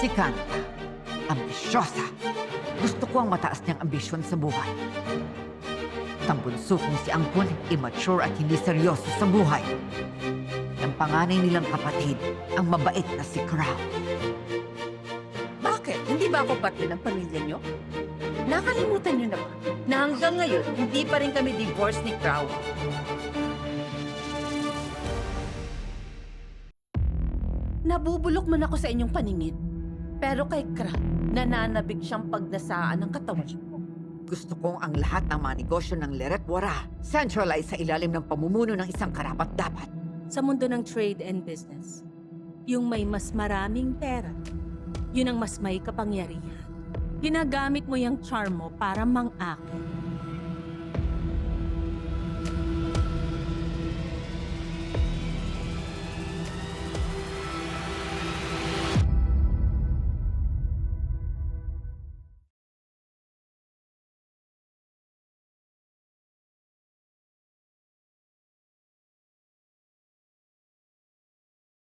Si Kanta, ambisyosa. Gusto ko ang mataas niyang ambisyon sa buhay. Ang bunso kong si Angkol, immature at hindi seryoso sa buhay. Ang panganay nilang kapatid, ang mabait na si Crown. Bakit? Hindi ba ako parte ng pamilya niyo? Nakalimutan niyo na ba na hanggang ngayon, hindi pa rin kami divorced ni Crow? Nabubulok man ako sa inyong paningin. Pero kay Crow, nananabik siyang pagnasaan ng katawan niyo. Gusto kong ang lahat ng mga negosyo ng Leret Wara centralize sa ilalim ng pamumuno ng isang karapat-dapat. Sa mundo ng trade and business, yung may mas maraming pera, yun ang mas may kapangyarihan. Ginagamit mo yung charm mo para mang-akit.